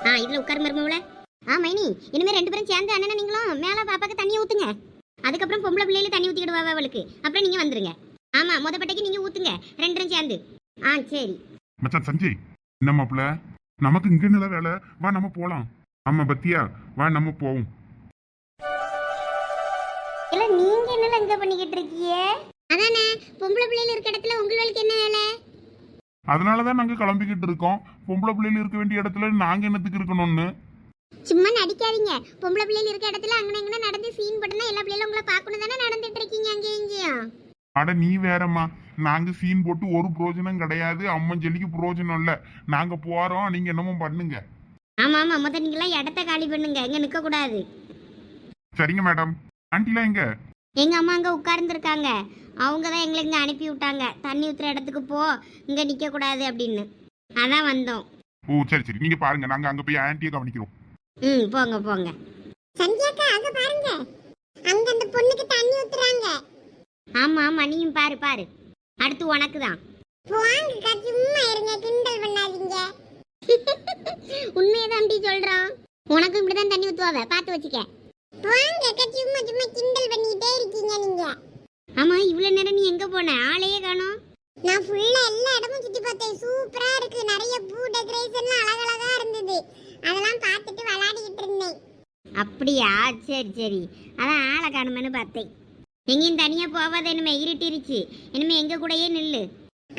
ஆ இதுல உட்கார் மருமவுல ஆ மைனி இனிமே ரெண்டு பேரும் சேர்ந்து அண்ணன் நீங்களும் மேல பாப்பாக்கு தண்ணி ஊத்துங்க. அதுக்கப்புறம் பொம்பளை பிள்ளையில தண்ணி ஊத்திக்கிடுவா அவளுக்கு. அப்புறம் நீங்க வந்துருங்க. ஆமா முத பட்டைக்கு நீங்க ஊத்துங்க. ரெண்டு பேரும் சேர்ந்து. ஆ சரி. மச்சான் சஞ்சய் என்ன மாப்பிள நமக்கு இங்க நில வேலை? வா நம்ம போலாம். ஆமா பத்தியா? வா நம்ம போவோம். இல்ல நீங்க என்னல இங்க பண்ணிக்கிட்டு இருக்கீங்க அதானே பொம்பளை பிள்ளைல இருக்க இடத்துல உங்களுக்கு என்ன வேலை? அதனாலதான் நாங்க கிளம்பிக்கிட்டு இருக்கோம். பொம்பளை பிள்ளைகள் இருக்க வேண்டிய இடத்துல நாங்க என்னத்துக்கு இருக்கணும்னு? சும்மா நடிக்காதீங்க. பொம்பளை பிள்ளைல இருக்க இடத்துல இங்கன நடந்து சீன் போட்டுனா எல்லா பிள்ளைகளும் உங்களை பார்க்கணும் தானே நடந்துட்டு இருக்கீங்க அங்கேயும் இங்கேயும்? அட நீ வேறம்மா. நாங்க சீன் போட்டு ஒரு பிரயோஜனம் கிடையாது. அம்மன் ஜல்லிக்கு பிரயோஜனம் இல்ல. நாங்க போறோம். நீங்க என்னமோ பண்ணுங்க. ஆமா ஆமா. முத நீங்களாம் இடத்த காலி பண்ணுங்க. இங்க நிக்க கூடாது சரிங்க மேடம் ஆண்டிலாம் எங்க? எங்க அம்மா அங்க உட்கார்ந்துருக்காங்க. அவங்க தான் எங்களை இங்க அனுப்பி விட்டாங்க தண்ணி ஊத்துற இடத்துக்கு போ. இங்க நிக்க கூடாது அப்படின்னு. அதான் வந்தோம். ஓ சரி சரி. நீங்க பாருங்க. நாங்க அங்க போய் ஆன்ட்டியை கவனிக்கிறோம். ம் போங்க போங்க. சந்தியாக்கா அங்க பாருங்க. அங்க அந்த பொண்ணுக்கு தண்ணி ஊத்துறாங்க. ஆமா ஆமா. நீயும் பாரு பாரு. அடுத்து உனக்கு தான். வாங்கக்கா சும்மா இருங்க. கிண்டல் பண்ணாதீங்க. உண்மையை தான் சொல்றான். உனக்கும் இப்படிதான் தண்ணி ஊத்துவாவ? பார்த்து வச்சுக்க. வாங்க சும்மா சும்மா கிண்டல் பண்ணிட்டே இருக்கீங்க நீங்க. ஆமா இவ்வளவு நேரம் நீ எங்க போன? ஆளையே காணோம். நான் ஃபுல்லா எல்லா இடமும் சுத்தி பார்த்தேன். சூப்பரா இருக்கு. நிறைய பூ டெக்கரேஷன்லாம் அழகழகா இருந்தது. அதெல்லாம் பார்த்துட்டு விளையாடிக்கிட்டு இருந்தேன். அப்படியா? சரி சரி. அதான் ஆளை காணுமேனு பார்த்தேன். எங்கேயும் தனியா போவாத இனிமே இருட்டிருச்சு இனிமே எங்க கூடயே நில்லு.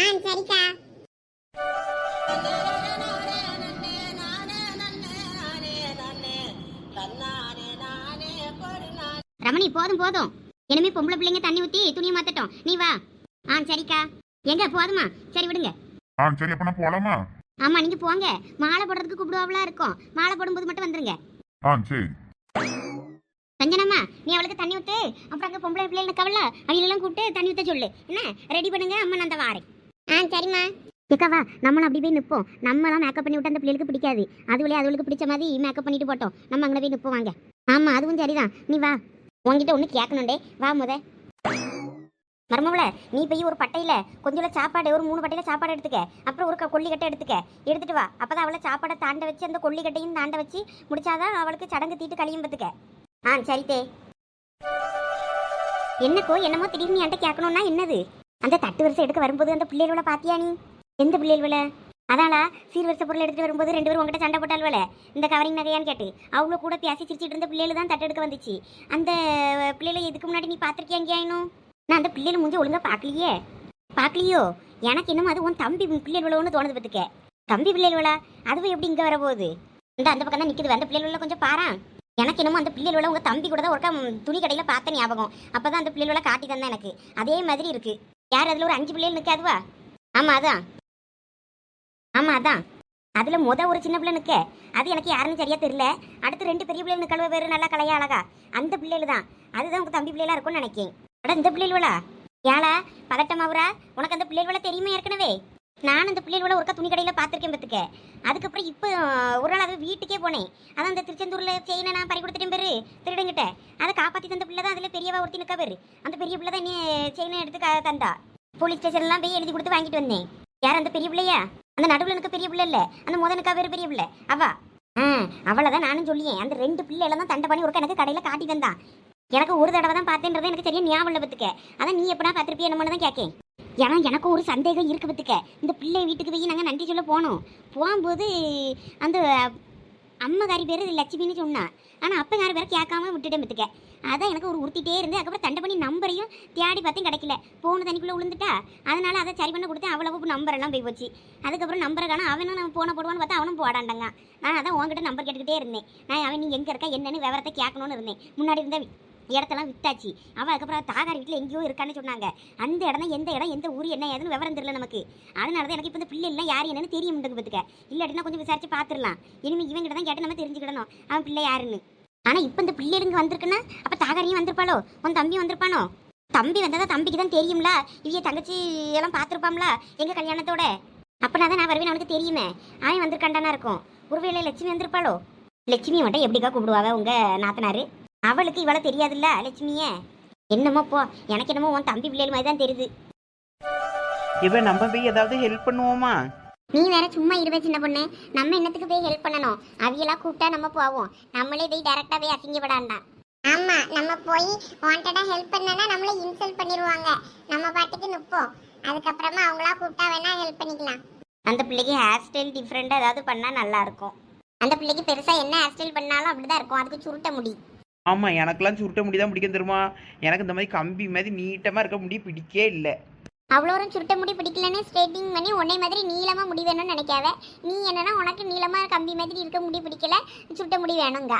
ஆ சரிக்கா. ரமணி போதும் போதும். இனிமே பொம்பளை பிள்ளைங்க தண்ணி ஊத்தி துணியை மாத்தட்டும். நீ வா. ஆ சரிக்கா. எங்க? போதுமா. சரி விடுங்க. ஆ சரி அப்ப நான் போலாமா? ஆமா நீங்க போங்க. மாலை போடுறதுக்கு கூப்பிடுவாங்களா இருக்கும். மாலை போடும்போது மட்டும் வந்துருங்க. ஆ சரி. சஞ்சனம்மா நீ அவளுக்கு தண்ணி ஊத்து அப்புறம் அங்க பொம்பளை பிள்ளைங்க கவலை அவங்களெல்லாம் கூப்பிட்டு தண்ணி ஊத்த சொல்லு. என்ன? ரெடி பண்ணுங்க அம்மா நான் அந்த வாரேன். ஆ சரிம்மா. ஏக்காவா நம்மளும் அப்படி போய் நிற்போம் நம்மளாம் மேக்கப் பண்ணி விட்டு அந்த பிள்ளைகளுக்கு பிடிக்காது. அதுவளே அதுகளுக்கு பிடிச்ச மாதிரி மேக்கப் பண்ணிட்டு போட்டோம். நம்ம அங்கே போய் நிற்போம் வாங்க. ஆமா அதுவும் சரிதான். நீ வா. உங்ககிட்ட ஒன்று கேட்கணுண்டே வா முத. மருமவள நீ போய் ஒரு பட்டையில் கொஞ்சம் சாப்பாடு ஒரு மூணு பட்டையில் சாப்பாடு எடுத்துக்க. அப்புறம் ஒரு க- கொல்லிக்கட்டை எடுத்துக்க. எடுத்துட்டு வா. அப்பதான் அவளை சாப்பாடை தாண்ட வச்சு அந்த கொல்லிக்கட்டையும் தாண்ட வச்சு முடிச்சாதான் அவளுக்கு சடங்கு தீட்டு கழியும் பார்த்துக்க ஆ சரிதே என்னக்கோ என்னமோ திடீர்னு என்கிட்ட கேட்கணும்னா என்னது? அந்த தட்டு வரிசை எடுக்க வரும்போது அந்த பிள்ளைகளோட பாத்தியா நீ? எந்த பிள்ளைகள அதாளா சீர்வரிசை பொருள் எடுத்துட்டு வரும்போது ரெண்டு பேரும் உங்ககிட்ட சண்டை போட்டாள்வல இந்த கவரிங் நகையான்னு கேட்டு அவ்வளோ கூட பேசி சிரிச்சிட்டு இருந்த பிள்ளைகள் தான் தட்டெடுக்க வந்துச்சு. அந்த பிள்ளைகளை இதுக்கு முன்னாடி நீ பார்த்துருக்கியா எங்கேயாயினும் நான் அந்த பிள்ளைகள் முடிஞ்சு ஒழுங்கா பார்க்கலையே. பார்க்கலையோ? எனக்கு என்னமோ அது உன் தம்பி பிள்ளைகளோன்னு தோணுது பார்த்துக்க. தம்பி பிள்ளைகளா அதுவும் எப்படி இங்கே வரப்போகுது? இந்த அந்த பக்கம் தான் நிற்குது அந்த பிள்ளைகள் கொஞ்சம் பாரா. எனக்கு என்னமோ அந்த பிள்ளைகளோட உங்கள் தம்பி கூட தான் ஒருக்கா துணி கடையில் பார்த்த ஞாபகம். அப்போ தான் அந்த பிள்ளைகளோட காட்டி தந்தேன் எனக்கு. அதே மாதிரி இருக்குது யார் அதில் ஒரு அஞ்சு பிள்ளைகள் நிற்காதுவா ஆமாம் அதான். ஆமா அதான். அதுல முத ஒரு சின்ன பிள்ளை நிக்க அது எனக்கு யாருன்னு சரியா தெரியல. அடுத்து ரெண்டு பெரிய பிள்ளைங்க கழுவ பேரு நல்லா கலையா அழகா. அந்த பிள்ளைகள் தான் அதுதான் உங்க தம்பி பிள்ளைலாம் இருக்கும்னு நினைக்கேன். அட இந்த பிள்ளைகளா ஏழா பதட்டமாவுரா உனக்கு அந்த பிள்ளைகள தெரியுமா ஏற்கனவே? நான் அந்த பிள்ளைகளோட ஒருக்கா துணி கடையில் பார்த்துருக்கேன் பார்த்துக்க அதுக்கப்புறம் இப்போ ஒரு நாள் அது வீட்டுக்கே போனேன். அதான் அந்த திருச்செந்தூரில் செயினை நான் பறி கொடுத்துட்டேன் பேர் திருடங்கிட்ட அதை காப்பாற்றி தந்த பிள்ளை தான் அதில் பெரியவா ஒருத்தி நிற்க பேர். அந்த பெரிய பிள்ளை தான் நீ செயினை எடுத்து க- தந்தா. போலீஸ் ஸ்டேஷன்லாம் போய் எழுதி கொடுத்து வாங்கிட்டு வந்தேன். யார் அந்த பெரிய பிள்ளையா? அந்த நடுவில் எனக்கு பெரிய பிள்ளை இல்லை. அந்த முதனுக்கா வேறு பெரிய பிள்ளை. அவா. ஆ அவளை தான் நானும் சொல்லியேன். அந்த ரெண்டு பிள்ளைல தான் தண்டை பண்ணி ஒருக்க எனக்கு கடையில் காட்டி தந்தான் எனக்கு ஒரு தடவை தான் பார்த்தேன்றது எனக்கு சரியா ஞாபகம் இல்லை பத்துக்க. அதான் நீ எப்படா பார்த்துருப்பிய என்னமோ தான் கேட்கேன் ஏன்னா எனக்கும் ஒரு சந்தேகம் இருக்கு பத்துக்க. இந்த பிள்ளை வீட்டுக்கு போய் நாங்கள் நன்றி சொல்ல போனோம். போகும்போது அந்த அம்மகாரி பேர் லட்சுமின்னு சொன்னான் ஆனால் அப்பங்காரி பேரை கேட்காம விட்டுட்டேன் பத்துக்க. அதான் எனக்கு ஒரு உறுத்திட்டே இருந்து அதுக்கப்புறம் தண்டை பண்ணி நம்பரையும் தேடி பார்த்தும் கிடைக்கல. போன தண்ணிக்குள்ளே விழுந்துட்டா அதனால அதை சரி பண்ண கொடுத்தேன் அவ்வளவு நம்பர் எல்லாம் போய் போச்சு. அதுக்கப்புறம் நம்பரை காணும் அவனும் நம்ம போன போடுவான்னு பார்த்தா அவனும் போடாண்டாங்க. நான் அதான் உன்கிட்ட நம்பர் கேட்டுக்கிட்டே இருந்தேன். நான் அவன் நீ எங்கே இருக்கா என்னன்னு விவரத்தை கேட்கணும்னு இருந்தேன். முன்னாடி இருந்த இடத்தெல்லாம் வித்தாச்சு. அவள் அதுக்கப்புறம் தாகாரி வீட்டில் எங்கேயோ இருக்கான்னு சொன்னாங்க. அந்த இடம் தான் எந்த இடம் எந்த ஊர் என்ன ஏதுன்னு விவரம் தெரியல நமக்கு. அதனால தான் எனக்கு இப்போ இந்த பிள்ளை எல்லாம் யார் என்னன்னு தெரியும் பார்த்துக்க. இல்லாட்டினா கொஞ்சம் விசாரிச்சு பார்த்துடலாம். இனிமேல் இவங்கிட்ட தான் கேட்டு நம்ம தெரிஞ்சுக்கிடணும். அவன் பிள்ளை யாருன்னு. ஆனால் இப்போ இந்த பிள்ளைங்க வந்திருக்குன்னா? அப்போ தாகாரியும் வந்திருப்பாளோ? உன் தம்பி வந்திருப்பானோ? தம்பி வந்ததா தம்பிக்கு தான் தெரியும்ல? இவைய தங்கச்சி எல்லாம் பார்த்துருப்பாம்ல? எங்க கல்யாணத்தோட? அப்பனா தான் நான் வருவேன் அவனுக்கு தெரியுமே. அவன் வந்திருக்காண்டானா இருக்கும். ஒருவேளை லட்சுமி வந்திருப்பாளோ? லட்சுமி மட்டும் எப்படிக்கா கூப்பிடுவாங்க உங்க நாத்தனாரு? அவளுக்கு இவள தெரியாதுல்ல லட்சுமிய? என்னமோ போ எனக்கு என்னமோ உன் தம்பி பிள்ளைகள் மாதிரி தான் தெரியுது. இவன் நம்ம போய் ஏதாவது ஹெல்ப் பண்ணுவோமா? நீ வேற சும்மா இருவே சின்ன பொண்ணு. நம்ம என்னத்துக்கு போய் ஹெல்ப் பண்ணணும்? அவியெல்லாம் கூப்பிட்டா நம்ம போவோம். நம்மளே போய் டைரக்டா போய் அசிங்கப்படாண்டா ஆமா நம்ம போய் வாண்டடா ஹெல்ப் பண்ணனா நம்மள இன்சல்ட் பண்ணிடுவாங்க நம்ம பாட்டுக்கு நிப்போம். அதுக்கப்புறமா அவங்களா கூப்பிட்டா வேணா ஹெல்ப் பண்ணிக்கலாம். அந்த பிள்ளைக்கு ஹேர் ஸ்டைல் டிஃப்ரெண்டாக ஏதாவது பண்ணால் நல்லா இருக்கும். அந்த பிள்ளைக்கு பெருசாக என்ன ஹேர் ஸ்டைல் பண்ணாலும் அப்படிதான் இருக்கும். அதுக்கு சுருட்ட முடி. ஆமாம் எனக்கெல்லாம் சுருட்ட முடி தான் பிடிக்கும் தெரியுமா? எனக்கு இந்த மாதிரி கம்பி மாதிரி நீட்டமாக இருக்க முடி பிடிக்கே இல்லை. அவ்வளோ ஒரு சுருட்ட முடி பிடிக்கலன்னு ஸ்ட்ரைட்டிங் பண்ணி உன்னை மாதிரி நீளமாக முடி வேணும்னு நினைக்காவ நீ என்னன்னா உனக்கு நீளமாக கம்பி மாதிரி இருக்க முடி பிடிக்கல சுருட்ட முடி வேணுங்க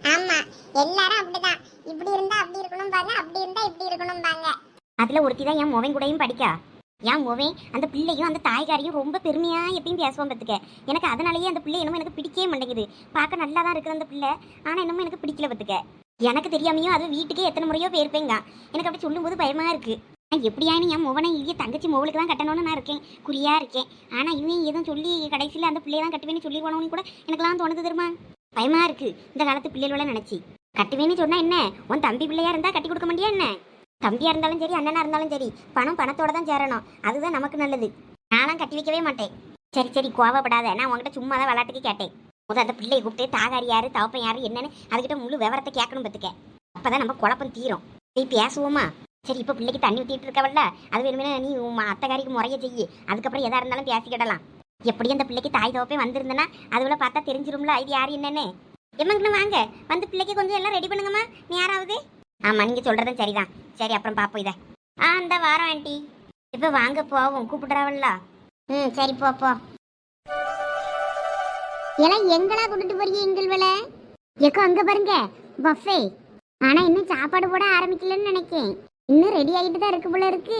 ஆமா எல்லாரும் அப்படிதான். இப்படி இருந்தா அப்படி இருக்கணும் பாங்க அப்படி இருந்தா இப்படி இருக்கணும் பாங்க அதில் ஒருத்தி தான் என் மொவன் கூடயும் படிக்கா. என் மொவன் அந்த பிள்ளையும் அந்த தாய்காரியும் ரொம்ப பெருமையாக எப்பயும் பேசுவோம் பார்த்துக்க எனக்கு அதனாலேயே அந்த பிள்ளை என்னமோ எனக்கு பிடிக்கவே மாட்டேங்குது. பார்க்க நல்லா தான் இருக்குது அந்த பிள்ளை. ஆனால் என்னமோ எனக்கு பிடிக்கல பார்த்துக்க எனக்கு தெரியாமையும் அது வீட்டுக்கே எத்தனை முறையோ போயிருப்பேங்க. எனக்கு அப்படி சொல்லும்போது பயமாக இருக்குது நான் எப்படியானு என் மொவனை இங்கே தங்கச்சி மொவலுக்கு தான் கட்டணும்னு நான் இருக்கேன். குறியாக இருக்கேன். ஆனால் இவன் எதுவும் சொல்லி கடைசியில் அந்த பிள்ளையை தான் கட்டுவேன்னு சொல்லி போனவனு கூட எனக்குலாம் தோணுது தெரியுமா? பயமாக இருக்கு இந்த காலத்து பிள்ளைகளோட நினச்சி. கட்டுவேன்னு சொன்னால் என்ன? உன் தம்பி பிள்ளையாக இருந்தால் கட்டி கொடுக்க முடியா என்ன? தம்பியாக இருந்தாலும் சரி அண்ணனாக இருந்தாலும் சரி பணம் பணத்தோட தான் சேரணும். அதுதான் நமக்கு நல்லது. நானும் கட்டி வைக்கவே மாட்டேன். சரி சரி கோவப்படாத. நான் உன்கிட்ட சும்மா தான் விளாட்டுக்கு கேட்டேன். முதல் அந்த பிள்ளையை கூப்பிட்டு தாகாரி யார் தவப்பன் யாரு என்னன்னு அதுக்கிட்ட முழு விவரத்தை கேட்கணும் பார்த்துக்க அப்போ தான் நம்ம குழப்பம் தீரும். நீ பேசுவோமா? சரி இப்போ பிள்ளைக்கு தண்ணி ஊத்திட்டு இருக்கவல்ல அது வேணுமே நீ உன் அத்தகாரிக்கு முறைய செய்யி. அதுக்கப்புறம் எதாக இருந்தாலும் பேசிக்கிடலாம் எப்படி அந்த பிள்ளைக்கு தாய் தவப்பே வந்திருந்தேன்னா அதுவளை பார்த்தா தெரிஞ்சிரும்ல இது யார் என்னன்னு. எம்மங்கண்ணா வாங்க. வந்து பிள்ளைக்கு கொஞ்சம் எல்லாம் ரெடி பண்ணுங்கம்மா. நீ யாராவது? ஆமா நீங்க சொல்றதும் சரிதான். சரி அப்புறம் பாப்போம் இதை. ஆ இந்த வாரம் ஆண்டி. இப்போ வாங்க போவோம். கூப்பிடுறாவல்ல ம் சரி போ போ. எல்லாம் எங்களா கொண்டுட்டு போறீங்க எங்கள் வேலை எக்கோ அங்க பாருங்க பஃபே ஆனா இன்னும் சாப்பாடு போட ஆரம்பிக்கலன்னு நினைக்கேன் இன்னும் ரெடி ஆகிட்டு தான் இருக்கு போல இருக்கு.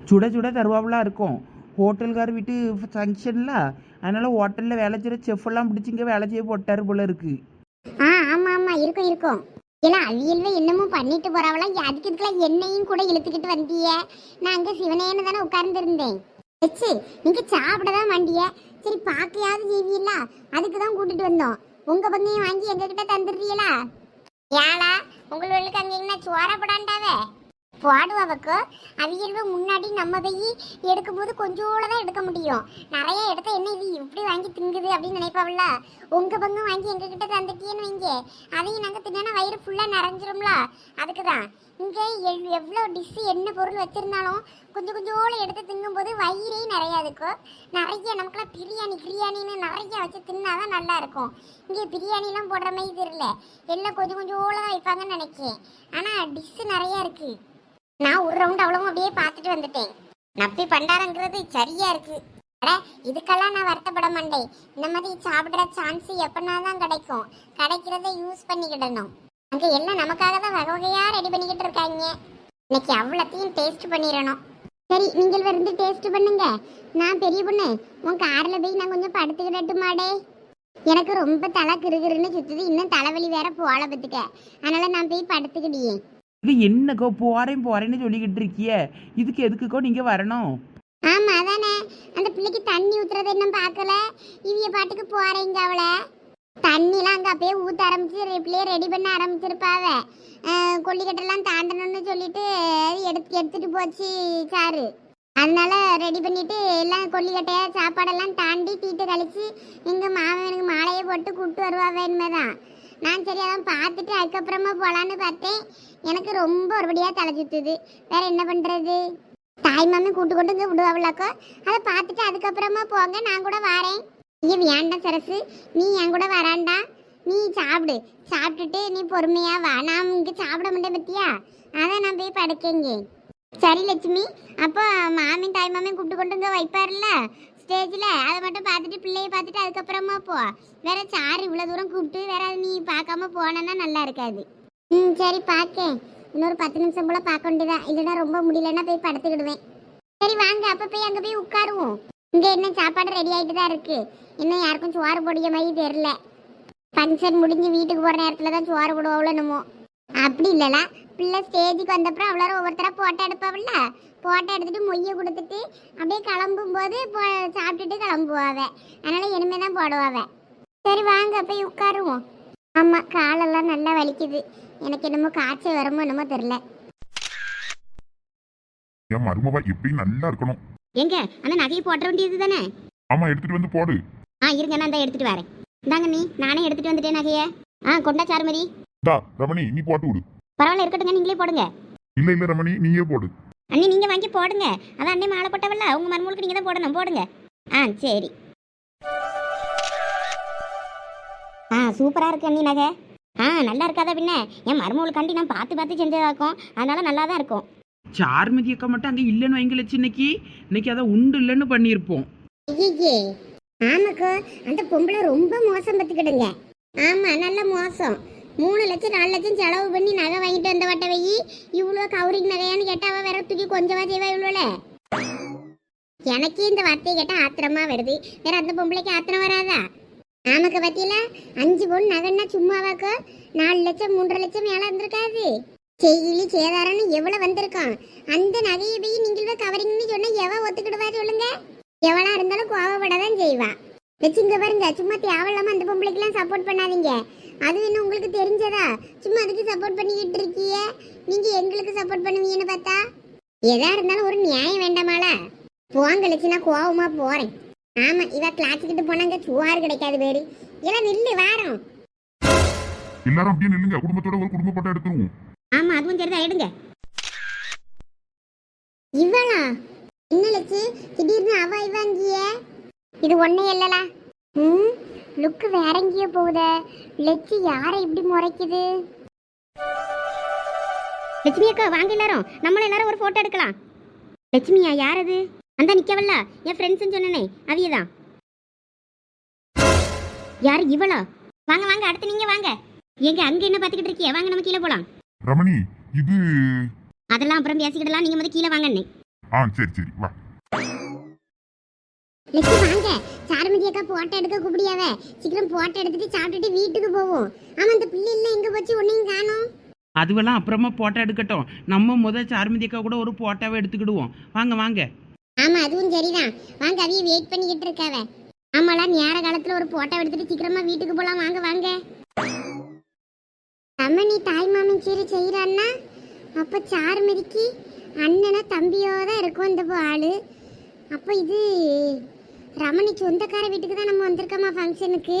சுட சுட தருவாவெலாம் இருக்கும். ஹோட்டல்கார் வீட்டு ஃபங்க்ஷனில் அதனால் ஹோட்டலில் வேலை செய்கிற செஃப்பெல்லாம் பிடிச்சி இங்கே வேலை செய்ய போட்டார் போல இருக்குது ஆ ஆமா ஆமா இருக்கும் இருக்கும். எல்லாம் அவியல்வே என்னமோ பண்ணிட்டு போறாவலாம் அதுக்கு இதுக்கெல்லாம் என்னையும் கூட இழுத்துக்கிட்டு வந்திய. நான் அங்க சிவனேன்னு தானே உட்கார்ந்துருந்தேன். வச்சு நீங்க சாப்பிட தான் வண்டிய சரி பாக்கையாவது ஜீவியில்ல அதுக்கு தான் கூட்டிட்டு வந்தோம். உங்க பங்கையும் வாங்கி எங்க கிட்ட தந்துடுறீங்களா ஏழா உங்களுக்கு அங்க என்ன சோறப்படாண்டாவே போடுவாவுக்கு அவியல்வு முன்னாடி நம்ம போய் எடுக்கும்போது கொஞ்சோட தான் எடுக்க முடியும். நிறைய இடத்த என்ன இது இப்படி வாங்கி திங்குது அப்படின்னு நினைப்பாவில்ல? உங்கள் பங்கும் வாங்கி எங்க கிட்ட தந்துட்டீங்கன்னு வைங்க. அதையும் நாங்கள் தின்னா வயிறு ஃபுல்லாக நிறைஞ்சிரும்ல? அதுக்கு தான் இங்கே எவ்- எவ்வளோ டிஷ்ஷு என்ன பொருள் வச்சுருந்தாலும் கொஞ்சம் கொஞ்சோடு எடுத்து திங்கும்போது வயிறே நிறையா இருக்கும் நிறைய நமக்குலாம் பிரியாணி பிரியாணின்னு நிறைய வச்சு தின்னாதான் நல்லா இருக்கும். இங்கே பிரியாணிலாம் போடுற மாதிரி தெரியல. எல்லாம் கொஞ்சம் கொஞ்சோட தான் வைப்பாங்கன்னு நினைக்கிறேன். ஆனால் டிஷ்ஷு நிறையா இருக்குது நான் ஒரு ரவுண்ட் அவ்வளவும் அப்படியே பார்த்துட்டு வந்துட்டேன். நப்பி பண்டாரங்கிறது சரியா இருக்கு. அட இதுக்கெல்லாம் நான் வருத்தப்பட மாட்டேன். இந்த மாதிரி சாப்பிடுற சான்ஸ் எப்பனா தான் கிடைக்கும். கிடைக்கிறத யூஸ் பண்ணிக்கிடணும். அங்க எல்லாம் நமக்காக தான் வகை வகையா ரெடி பண்ணிக்கிட்டு இருக்காங்க. இன்னைக்கு அவ்வளோத்தையும் டேஸ்ட் பண்ணிடணும். சரி நீங்கள் வந்து டேஸ்ட் பண்ணுங்க. நான் பெரிய பொண்ணு. உன் கார்ல போய் நான் கொஞ்சம் படுத்துக்கிடட்டுமாடே. எனக்கு ரொம்ப தலை கிருகிருன்னு சுத்துது. இன்னும் தலைவலி வேற போல பத்துக்க. அதனால நான் போய் படுத்துக்கிடியே. இது என்னக்கோ போகிறேன் போகிறேன்னு சொல்லிக்கிட்டு இருக்கிய. இதுக்கு எதுக்குக்கோ நீங்கள் வரணும். ஆமா அதானே. அந்த பிள்ளைக்கு தண்ணி ஊத்துறது என்ன பார்க்கல. இவிய பாட்டுக்கு போறீங்க அவளை. தண்ணிலாம் அங்க அப்பயே ஊத்த ஆரம்பிச்சு பிள்ளைய ரெடி பண்ண ஆரம்பிச்சிருப்பாவ. கொல்லிக்கட்டெல்லாம் தாண்டணும்னு சொல்லிட்டு எடுத்து எடுத்துட்டு போச்சு சாரு. அதனால ரெடி பண்ணிட்டு எல்லாம் கொல்லிக்கட்டைய சாப்பாடெல்லாம் தாண்டி தீட்டு கழிச்சு எங்க மாமன் எனக்கு மாலையை போட்டு கூப்பிட்டு வருவா வேணுமே தான் நான் சரி அதான் பார்த்துட்டு அதுக்கப்புறமா போலான்னு பார்த்தேன். எனக்கு ரொம்ப ஒருபடியா தலை சுத்துது வேற என்ன பண்றது? தாய் மாமி கூட்டு கொண்டு இங்கே விடுவாங்களாக்கோ அதை பார்த்துட்டு அதுக்கப்புறமா போங்க நான் கூட வரேன். ஐயா வேண்டாம் சரசு நீ என் கூட வராண்டா? நீ சாப்பிடு. சாப்பிட்டுட்டு நீ பொறுமையா வா. நான் இங்கே சாப்பிட மாட்டேன் பத்தியா? அதான் நான் போய் படுக்கேங்க. சரி லட்சுமி அப்போ மாமி தாய் மாமி கூப்பிட்டு கொண்டு இங்கே வைப்பார்ல ஸ்டேஜில். அதை மட்டும் பார்த்துட்டு பிள்ளையை பார்த்துட்டு அதுக்கப்புறமா போ. வேற சாரு இவ்வளோ தூரம் கூப்பிட்டு வேற நீ பார்க்காம போனேன்னா நல்லா இருக்காது. ம் சரி பார்க்கேன் இன்னொரு பத்து நிமிஷம் போல பார்க்க வேண்டியதா. இல்லைன்னா ரொம்ப முடியலன்னா போய் படுத்துக்கிடுவேன். சரி வாங்க. அப்போ போய் அங்கே போய் உட்காருவோம். இங்கே என்ன சாப்பாடு ரெடி ஆகிட்டு தான் இருக்கு. இன்னும் யாருக்கும் சோறு பொடிய மாதிரி தெரில ஃபங்க்ஷன் முடிஞ்சு வீட்டுக்கு போகிற நேரத்தில் தான் சோறு போடுவோம்ல என்னமோ. அப்படி இல்லல பிள்ளை ஸ்டேஜுக்கு வந்தப்புறம் அவ்வளோ ஒவ்வொருத்தராக போட்டோ எடுப்பாவில்ல. போட்டோ எடுத்துட்டு மொய்யை கொடுத்துட்டு அப்படியே கிளம்பும் போது போ- சாப்பிட்டுட்டு கிளம்புவாவே. அதனால இனிமே தான் போடுவாவே. சரி வாங்க. போய் உட்காருவோம். ஆமா காலெல்லாம் நல்லா வலிக்குது. எனக்கு என்னமோ காய்ச்சல் வருமோ என்னமோ தெரியல. என் மருமவா எப்படி நல்லா இருக்கணும்? எங்க? அந்த நகையை போட்ட வேண்டியது தானே? ஆமா எடுத்துட்டு வந்து போடு. ஆ இருங்க நான் தான் எடுத்துட்டு வரேன். இந்தாங்க நீ நானே எடுத்துட்டு வந்துட்டேன் நகையை. ஆ கொண்டா சாருமதி தா ரமணி நீ போட்டு விடு. பரவாயில்ல இருக்கட்டுங்க நீங்களே போடுங்க. இல்ல இல்ல ரமணி நீயே போடு. அண்ணி நீங்கள் வாங்கி போடுங்க. அதான் அண்ணே மாலை போட்டவல்ல உங்கள் மருமகளுக்கு நீங்கள் தான் போடணும் போடுங்க. ஆ சரி. ஆ சூப்பராக இருக்கு அண்ணி நகை. ஆ நல்லா இருக்காதா பின்ன? என் மருமகளுக்காண்டி நான் பார்த்து பார்த்து செஞ்சதாக்கும். அதனால நல்லா தான் இருக்கும். சார்மதி அக்கா மட்டும் அங்கே இல்லைன்னு வைங்களச்சு இன்னைக்கு. இன்னைக்கு அதை உண்டு இல்லைன்னு பண்ணியிருப்போம். ஐயே ஆமாக்கோ அந்த பொம்பளை ரொம்ப மோசம் பத்துக்கிடுங்க ஆமா நல்ல மோசம். மூணு லட்சம் நாலு லட்சம் செலவு பண்ணி நகை வாங்கிட்டு வந்த வட்ட வை இவ்வளோ கவரிங் நகையான்னு கேட்டா அவ வேற தூக்கி கொஞ்சமா செய்வா இவ்வளோல? எனக்கே இந்த வார்த்தையை கேட்டா ஆத்திரமா வருது. வேற அந்த பொம்பளைக்கு ஆத்திரம் வராதா? ஆமாக்க பத்தியில அஞ்சு பொண்ணு நகைன்னா சும்மாவாக்க நாலு லட்சம் மூன்றரை லட்சம் மேலே இருந்திருக்காது செய்கிலி சேதாரம்னு எவ்வளவு வந்திருக்கான்? அந்த நகையை போய் நீங்கள் கவரிங்னு சொன்னா எவ ஒத்துக்கிடுவா சொல்லுங்க? எவளா இருந்தாலும் கோவப்படதான் செய்வா. வச்சுங்க பாருங்க சும்மா தேவையில்லாம அந்த பொம்பளைக்கெல்லாம் சப்போர்ட் பண்ணாதீங்க. அது என்ன உங்களுக்கு தெரிஞ்சதா? சும்மா அதுக்கு சப்போர்ட் பண்ணிக்கிட்டு இருக்கீங்க நீங்க எங்களுக்கு சப்போர்ட் பண்ணுவீங்கன்னு பார்த்தா? எதா இருந்தாலும் ஒரு நியாயம் வேண்டாமாளா? போங்க நான் கோவமா போறேன். ஆமா இவ கிளாச்சுக்கிட்டு போனாங்க சுவாறு கிடைக்காது பேரு. எல்லாம் நில்லு வாரம் எல்லாரும் அப்படியே நில்லுங்க குடும்பத்தோட ஒரு குடும்ப போட்டோ எடுத்துருவோம். ஆமாம் அதுவும் சரிதான் எடுங்க. இவளா? என்ன லட்சு திடீர்னு அவ இவங்கிய இது ஒண்ணே இல்லலா. ம் லுக்கு வேற எங்கேயோ போகுதே. லட்சு யாரை இப்படி முறைக்குது? லட்சுமி அக்கா வாங்க எல்லாரும். நம்மள எல்லாரும் ஒரு ஃபோட்டோ எடுக்கலாம். லட்சுமியா யார் அது? அந்த நிக்கவல்ல. என் ஃப்ரெண்ட்ஸ்னு சொன்னனே அவிய தான் யார் இவளா? வாங்க வாங்க அடுத்து நீங்க வாங்க. எங்க அங்க என்ன பார்த்துக்கிட்டு இருக்கிய வாங்க நம்ம கீழே போலாம். ரமணி இது அதெல்லாம் அப்புறம் பேசிக்கிடலாம். நீங்க முதல்ல கீழே வாங்கன்னு ஆ சரி சரி வா. லட்சு வாங்க. சாருமதி அக்கா போட்டோ எடுக்க கூப்பிடியாவ. சீக்கிரம் போட்டோ எடுத்துட்டு சாப்பிட்டுட்டு வீட்டுக்கு போவோம். ஆமா அந்த பிள்ளை எல்லாம் எங்க போச்சு? ஒன்னையும் காணோம். அதுவெல்லாம் அப்புறமா போட்டோ எடுக்கட்டும். நம்ம முத சார்மதி அக்கா கூட ஒரு போட்டோவை எடுத்துக்கிடுவோம். வாங்க வாங்க. ஆமா அதுவும் சரிதான். வாங்க அவிய வெயிட் பண்ணிக்கிட்டு இருக்காவ. ஆமாலாம் நேர காலத்துல ஒரு போட்டோ எடுத்துட்டு சீக்கிரமா வீட்டுக்கு போலாம். வாங்க வாங்க. ரமணி தாய் மாமன் சீரு செய்யறான்னா அப்ப சாருமதிக்கு அண்ணனா தம்பியோ தான் இருக்கும் இந்த ஆளு. அப்ப இது ரமணி சொந்தக்கார வீட்டுக்கு தான் நம்ம வந்திருக்கோமா ஃபங்க்ஷனுக்கு